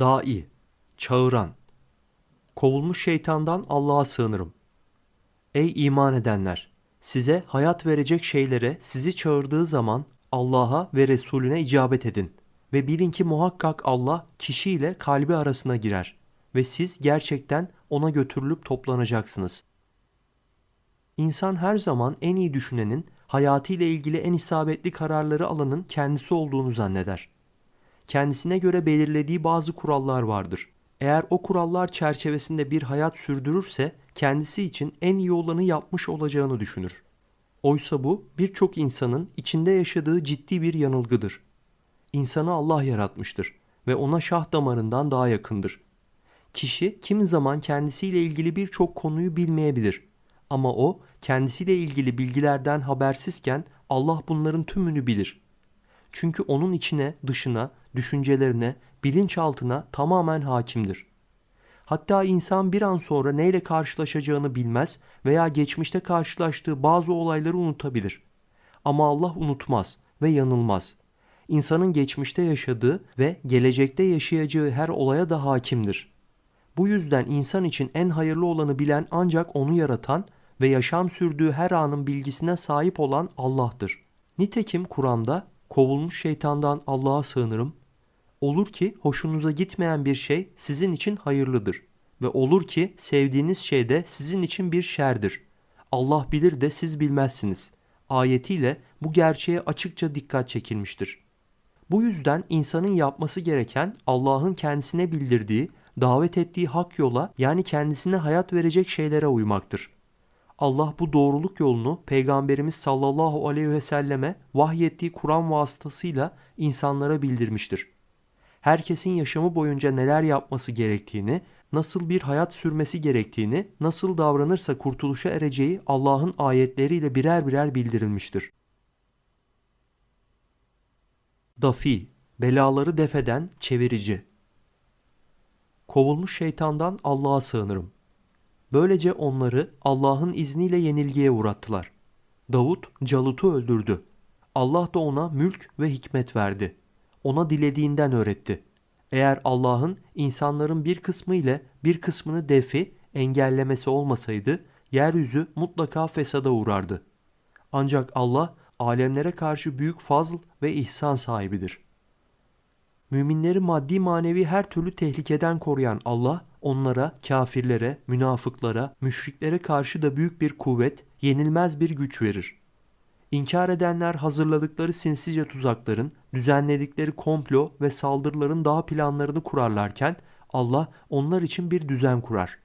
Dai, çağıran. Kovulmuş şeytandan Allah'a sığınırım. Ey iman edenler! Size hayat verecek şeylere sizi çağırdığı zaman Allah'a ve Resulüne icabet edin. Ve bilin ki muhakkak Allah kişiyle kalbi arasına girer. Ve siz gerçekten ona götürülüp toplanacaksınız. İnsan her zaman en iyi düşünenin, hayatıyla ilgili en isabetli kararları alanın kendisi olduğunu zanneder. Kendisine göre belirlediği bazı kurallar vardır. Eğer o kurallar çerçevesinde bir hayat sürdürürse kendisi için en iyi olanı yapmış olacağını düşünür. Oysa bu birçok insanın içinde yaşadığı ciddi bir yanılgıdır. İnsanı Allah yaratmıştır ve ona şah damarından daha yakındır. Kişi kimi zaman kendisiyle ilgili birçok konuyu bilmeyebilir. Ama o kendisiyle ilgili bilgilerden habersizken Allah bunların tümünü bilir. Çünkü onun içine, dışına, düşüncelerine, bilinçaltına tamamen hakimdir. Hatta insan bir an sonra neyle karşılaşacağını bilmez veya geçmişte karşılaştığı bazı olayları unutabilir. Ama Allah unutmaz ve yanılmaz. İnsanın geçmişte yaşadığı ve gelecekte yaşayacağı her olaya da hakimdir. Bu yüzden insan için en hayırlı olanı bilen ancak onu yaratan ve yaşam sürdüğü her anın bilgisine sahip olan Allah'tır. Nitekim Kur'an'da kovulmuş şeytandan Allah'a sığınırım. Olur ki hoşunuza gitmeyen bir şey sizin için hayırlıdır ve olur ki sevdiğiniz şey de sizin için bir şerdir. Allah bilir de siz bilmezsiniz. Ayetiyle bu gerçeğe açıkça dikkat çekilmiştir. Bu yüzden insanın yapması gereken Allah'ın kendisine bildirdiği, davet ettiği hak yola yani kendisine hayat verecek şeylere uymaktır. Allah bu doğruluk yolunu Peygamberimiz sallallahu aleyhi ve selleme vahyettiği Kur'an vasıtasıyla insanlara bildirmiştir. Herkesin yaşamı boyunca neler yapması gerektiğini, nasıl bir hayat sürmesi gerektiğini, nasıl davranırsa kurtuluşa ereceği Allah'ın ayetleriyle birer birer bildirilmiştir. Dafi, belaları defeden çevirici. Kovulmuş şeytandan Allah'a sığınırım. Böylece onları Allah'ın izniyle yenilgiye uğrattılar. Davut Calut'u öldürdü. Allah da ona mülk ve hikmet verdi. Ona dilediğinden öğretti. Eğer Allah'ın insanların bir kısmı ile bir kısmını defi, engellemesi olmasaydı yeryüzü mutlaka fesada uğrardı. Ancak Allah alemlere karşı büyük fazl ve ihsan sahibidir. Müminleri maddi manevi her türlü tehlikeden koruyan Allah onlara, kafirlere, münafıklara, müşriklere karşı da büyük bir kuvvet, yenilmez bir güç verir. İnkar edenler hazırladıkları sinsice tuzakların, düzenledikleri komplo ve saldırıların daha planlarını kurarlarken Allah onlar için bir düzen kurar.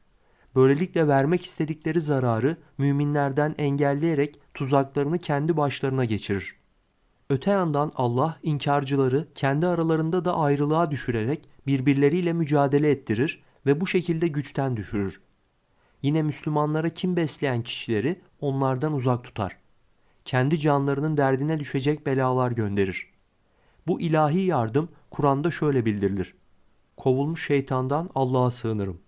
Böylelikle vermek istedikleri zararı müminlerden engelleyerek tuzaklarını kendi başlarına geçirir. Öte yandan Allah inkarcıları kendi aralarında da ayrılığa düşürerek birbirleriyle mücadele ettirir ve bu şekilde güçten düşürür. Yine Müslümanlara kim besleyen kişileri onlardan uzak tutar. Kendi canlarının derdine düşecek belalar gönderir. Bu ilahi yardım Kur'an'da şöyle bildirilir. Kovulmuş şeytandan Allah'a sığınırım.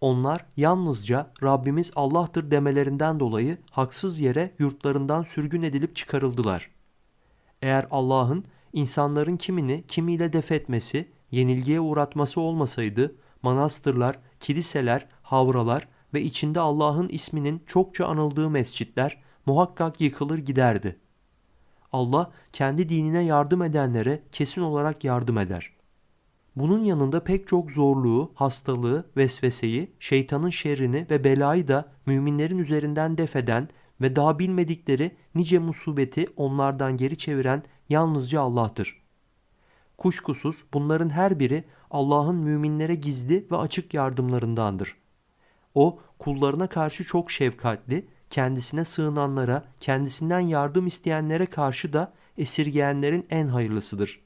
Onlar yalnızca Rabbimiz Allah'tır demelerinden dolayı haksız yere yurtlarından sürgün edilip çıkarıldılar. Eğer Allah'ın insanların kimini kimiyle def etmesi, yenilgiye uğratması olmasaydı manastırlar, kiliseler, havralar ve içinde Allah'ın isminin çokça anıldığı mescitler muhakkak yıkılır giderdi. Allah kendi dinine yardım edenlere kesin olarak yardım eder. Bunun yanında pek çok zorluğu, hastalığı, vesveseyi, şeytanın şerrini ve belayı da müminlerin üzerinden defeden ve daha bilmedikleri nice musibeti onlardan geri çeviren yalnızca Allah'tır. Kuşkusuz bunların her biri Allah'ın müminlere gizli ve açık yardımlarındandır. O kullarına karşı çok şefkatli, kendisine sığınanlara, kendisinden yardım isteyenlere karşı da esirgeyenlerin en hayırlısıdır.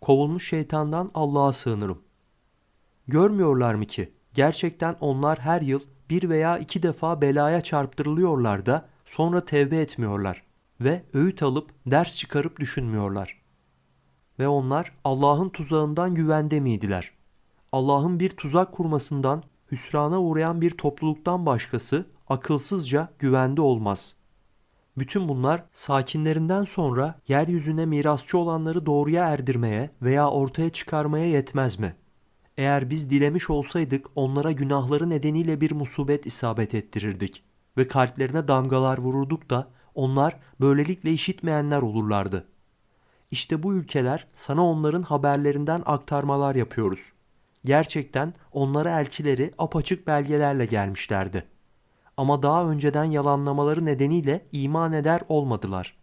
Kovulmuş şeytandan Allah'a sığınırım. Görmüyorlar mı ki gerçekten onlar her yıl bir veya iki defa belaya çarptırılıyorlar da sonra tevbe etmiyorlar ve öğüt alıp ders çıkarıp düşünmüyorlar. Ve onlar Allah'ın tuzağından güvende miydiler? Allah'ın bir tuzak kurmasından hüsrana uğrayan bir topluluktan başkası akılsızca güvende olmaz. Bütün bunlar sakinlerinden sonra yeryüzüne mirasçı olanları doğruya erdirmeye veya ortaya çıkarmaya yetmez mi? Eğer biz dilemiş olsaydık onlara günahları nedeniyle bir musibet isabet ettirirdik ve kalplerine damgalar vururduk da onlar böylelikle işitmeyenler olurlardı. İşte bu ülkeler sana onların haberlerinden aktarmalar yapıyoruz. Gerçekten onlara elçileri apaçık belgelerle gelmişlerdi. Ama daha önceden yalanlamaları nedeniyle iman eder olmadılar.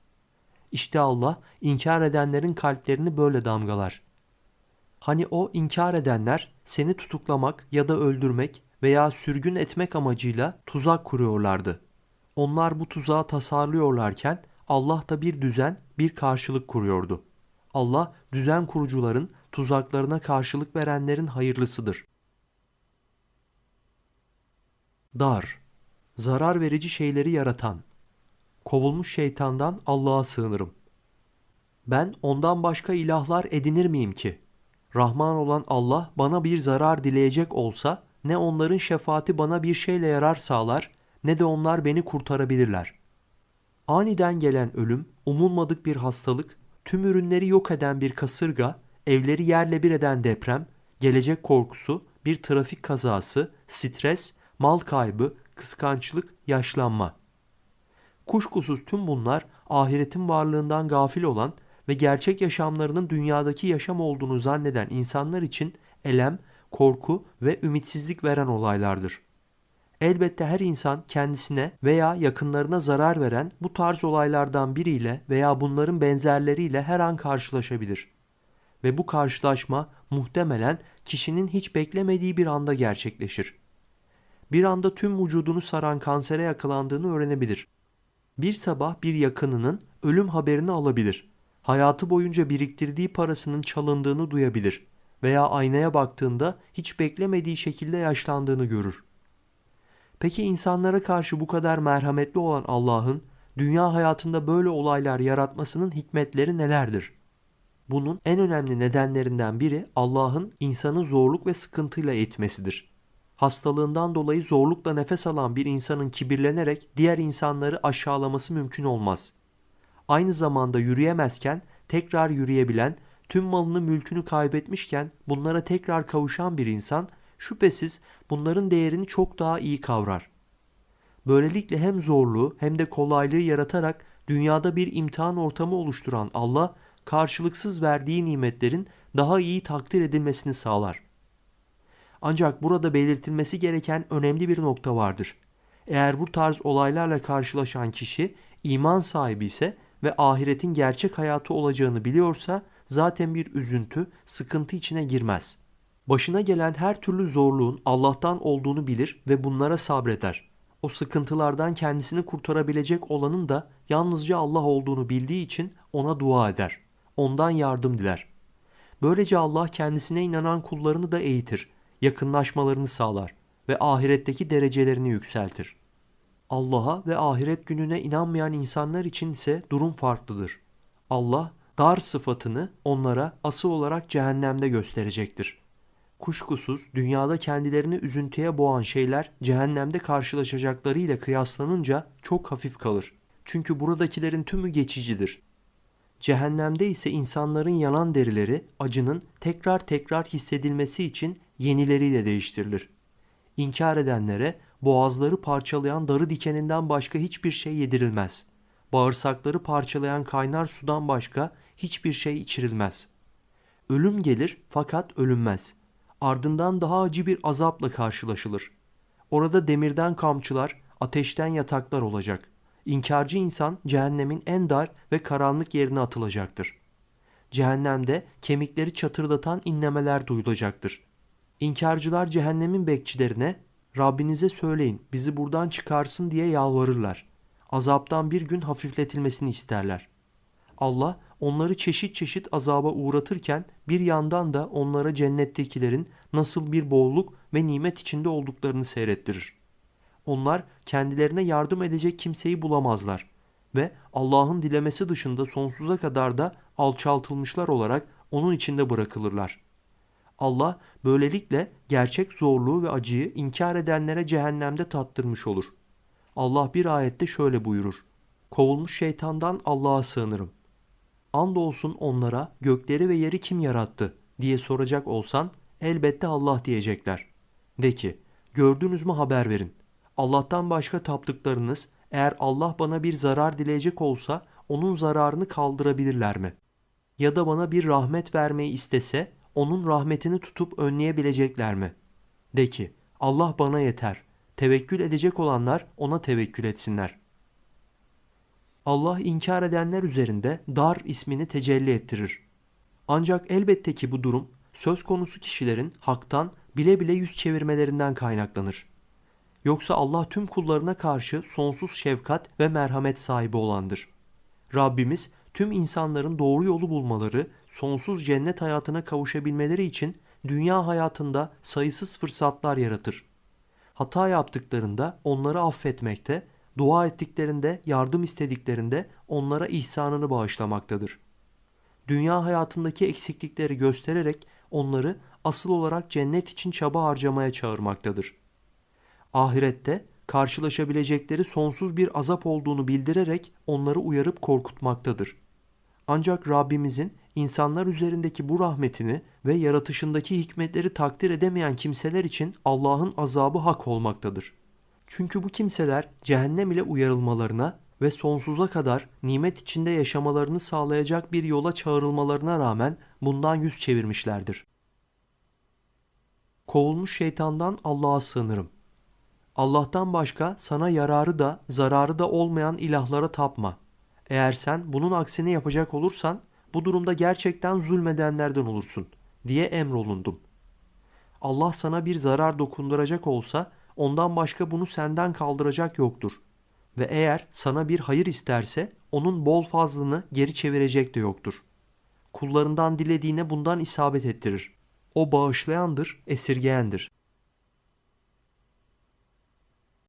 İşte Allah inkar edenlerin kalplerini böyle damgalar. Hani o inkar edenler seni tutuklamak ya da öldürmek veya sürgün etmek amacıyla tuzak kuruyorlardı. Onlar bu tuzağı tasarlıyorlarken Allah da bir düzen, bir karşılık kuruyordu. Allah düzen kurucuların, tuzaklarına karşılık verenlerin hayırlısıdır. Dar, zarar verici şeyleri yaratan, kovulmuş şeytandan Allah'a sığınırım. Ben ondan başka ilahlar edinir miyim ki? Rahman olan Allah bana bir zarar dileyecek olsa ne onların şefaati bana bir şeyle yarar sağlar ne de onlar beni kurtarabilirler. Aniden gelen ölüm, umulmadık bir hastalık, tüm ürünleri yok eden bir kasırga, evleri yerle bir eden deprem, gelecek korkusu, bir trafik kazası, stres, mal kaybı, kıskançlık, yaşlanma. Kuşkusuz tüm bunlar ahiretin varlığından gafil olan ve gerçek yaşamlarının dünyadaki yaşam olduğunu zanneden insanlar için elem, korku ve ümitsizlik veren olaylardır. Elbette her insan kendisine veya yakınlarına zarar veren bu tarz olaylardan biriyle veya bunların benzerleriyle her an karşılaşabilir. Ve bu karşılaşma muhtemelen kişinin hiç beklemediği bir anda gerçekleşir. Bir anda tüm vücudunu saran kansere yakalandığını öğrenebilir. Bir sabah bir yakınının ölüm haberini alabilir. Hayatı boyunca biriktirdiği parasının çalındığını duyabilir veya aynaya baktığında hiç beklemediği şekilde yaşlandığını görür. Peki insanlara karşı bu kadar merhametli olan Allah'ın dünya hayatında böyle olaylar yaratmasının hikmetleri nelerdir? Bunun en önemli nedenlerinden biri Allah'ın insanı zorluk ve sıkıntıyla eğitmesidir. Hastalığından dolayı zorlukla nefes alan bir insanın kibirlenerek diğer insanları aşağılaması mümkün olmaz. Aynı zamanda yürüyemezken tekrar yürüyebilen, tüm malını mülkünü kaybetmişken bunlara tekrar kavuşan bir insan şüphesiz bunların değerini çok daha iyi kavrar. Böylelikle hem zorluğu hem de kolaylığı yaratarak dünyada bir imtihan ortamı oluşturan Allah karşılıksız verdiği nimetlerin daha iyi takdir edilmesini sağlar. Ancak burada belirtilmesi gereken önemli bir nokta vardır. Eğer bu tarz olaylarla karşılaşan kişi iman sahibi ise ve ahiretin gerçek hayatı olacağını biliyorsa zaten bir üzüntü, sıkıntı içine girmez. Başına gelen her türlü zorluğun Allah'tan olduğunu bilir ve bunlara sabreder. O sıkıntılardan kendisini kurtarabilecek olanın da yalnızca Allah olduğunu bildiği için ona dua eder. Ondan yardım diler. Böylece Allah kendisine inanan kullarını da eğitir, yakınlaşmalarını sağlar ve ahiretteki derecelerini yükseltir. Allah'a ve ahiret gününe inanmayan insanlar için ise durum farklıdır. Allah dar sıfatını onlara asıl olarak cehennemde gösterecektir. Kuşkusuz dünyada kendilerini üzüntüye boğan şeyler cehennemde karşılaşacaklarıyla kıyaslanınca çok hafif kalır. Çünkü buradakilerin tümü geçicidir. Cehennemde ise insanların yanan derileri acının tekrar tekrar hissedilmesi için yenileriyle değiştirilir. İnkar edenlere boğazları parçalayan darı dikeninden başka hiçbir şey yedirilmez. Bağırsakları parçalayan kaynar sudan başka hiçbir şey içirilmez. Ölüm gelir fakat ölünmez. Ardından daha acı bir azapla karşılaşılır. Orada demirden kamçılar, ateşten yataklar olacak. İnkarcı insan cehennemin en dar ve karanlık yerine atılacaktır. Cehennemde kemikleri çatırdatan inlemeler duyulacaktır. İnkarcılar cehennemin bekçilerine Rabbinize söyleyin bizi buradan çıkarsın diye yalvarırlar. Azaptan bir gün hafifletilmesini isterler. Allah onları çeşit çeşit azaba uğratırken bir yandan da onlara cennettekilerin nasıl bir bolluk ve nimet içinde olduklarını seyrettirir. Onlar kendilerine yardım edecek kimseyi bulamazlar ve Allah'ın dilemesi dışında sonsuza kadar da alçaltılmışlar olarak onun içinde bırakılırlar. Allah böylelikle gerçek zorluğu ve acıyı inkar edenlere cehennemde tattırmış olur. Allah bir ayette şöyle buyurur. Kovulmuş şeytandan Allah'a sığınırım. Andolsun onlara gökleri ve yeri kim yarattı diye soracak olsan elbette Allah diyecekler. De ki gördünüz mü haber verin. Allah'tan başka taptıklarınız eğer Allah bana bir zarar dileyecek olsa onun zararını kaldırabilirler mi? Ya da bana bir rahmet vermeyi istese onun rahmetini tutup önleyebilecekler mi? De ki Allah bana yeter. Tevekkül edecek olanlar ona tevekkül etsinler. Allah inkar edenler üzerinde dar ismini tecelli ettirir. Ancak elbette ki bu durum söz konusu kişilerin haktan bile bile yüz çevirmelerinden kaynaklanır. Yoksa Allah tüm kullarına karşı sonsuz şefkat ve merhamet sahibi olandır. Rabbimiz tüm insanların doğru yolu bulmaları, sonsuz cennet hayatına kavuşabilmeleri için dünya hayatında sayısız fırsatlar yaratır. Hata yaptıklarında onları affetmekte, dua ettiklerinde, yardım istediklerinde onlara ihsanını bağışlamaktadır. Dünya hayatındaki eksiklikleri göstererek onları asıl olarak cennet için çaba harcamaya çağırmaktadır. Ahirette karşılaşabilecekleri sonsuz bir azap olduğunu bildirerek onları uyarıp korkutmaktadır. Ancak Rabbimizin insanlar üzerindeki bu rahmetini ve yaratışındaki hikmetleri takdir edemeyen kimseler için Allah'ın azabı hak olmaktadır. Çünkü bu kimseler cehennem ile uyarılmalarına ve sonsuza kadar nimet içinde yaşamalarını sağlayacak bir yola çağrılmalarına rağmen bundan yüz çevirmişlerdir. Kovulmuş şeytandan Allah'a sığınırım. Allah'tan başka sana yararı da zararı da olmayan ilahlara tapma. Eğer sen bunun aksini yapacak olursan bu durumda gerçekten zulmedenlerden olursun diye emrolundum. Allah sana bir zarar dokunduracak olsa ondan başka bunu senden kaldıracak yoktur. Ve eğer sana bir hayır isterse onun bol fazlını geri çevirecek de yoktur. Kullarından dilediğine bundan isabet ettirir. O bağışlayandır, esirgeyendir.